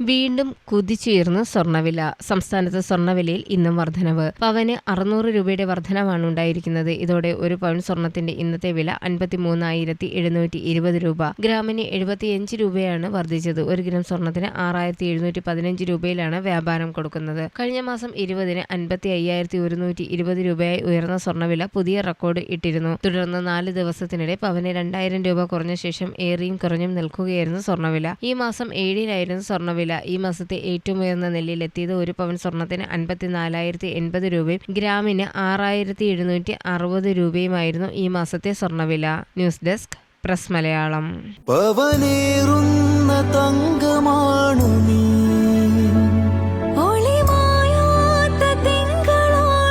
വീണ്ടും കുതിച്ചുയർന്ന് സ്വർണവില സംസ്ഥാനത്ത് സ്വർണവിലയിൽ ഇന്നും വർധനവ്. പവന് അറുന്നൂറ് രൂപയുടെ വർധനവാണ് ഉണ്ടായിരിക്കുന്നത്. ഇതോടെ ഒരു പവൻ സ്വർണത്തിന്റെ ഇന്നത്തെ വില അൻപത്തിമൂന്നായിരത്തി എഴുന്നൂറ്റി ഇരുപത് രൂപ. ഗ്രാമിന് എഴുപത്തിയഞ്ച് രൂപയാണ് വർദ്ധിച്ചത്. ഒരു ഗ്രാം സ്വർണത്തിന് ആറായിരത്തി എഴുന്നൂറ്റി പതിനഞ്ച് രൂപയിലാണ് വ്യാപാരം കൊടുക്കുന്നത്. കഴിഞ്ഞ മാസം ഇരുപതിന് അൻപത്തി അയ്യായിരത്തി ഒരുന്നൂറ്റി ഇരുപത് രൂപയായി ഉയർന്ന സ്വർണവില പുതിയ റെക്കോർഡ് ഇട്ടിരുന്നു. തുടർന്ന് നാല് ദിവസത്തിനിടെ പവന് രണ്ടായിരം രൂപ കുറഞ്ഞ ശേഷം ഏറിയും കുറഞ്ഞും നിൽക്കുകയായിരുന്നു സ്വർണവില ഈ മാസം ഏഴിനായിരുന്നു സ്വർണവില ഈ മാസത്തെ ഏറ്റവും ഉയർന്ന നിലയിലെത്തിയത് ഒരു പവൻ സ്വർണത്തിന് അൻപത്തിനാലായിരത്തി എൺപത് രൂപയും ഗ്രാമിന് ആറായിരത്തി എഴുന്നൂറ്റി അറുപത് രൂപയുമായിരുന്നു ഈ മാസത്തെ സ്വർണവില ന്യൂസ് ഡെസ്ക് പ്രസ് മലയാളം. പവനേറുന്ന തങ്കമാണു നീ. ഒളിമായാത്ത തിങ്കളാണു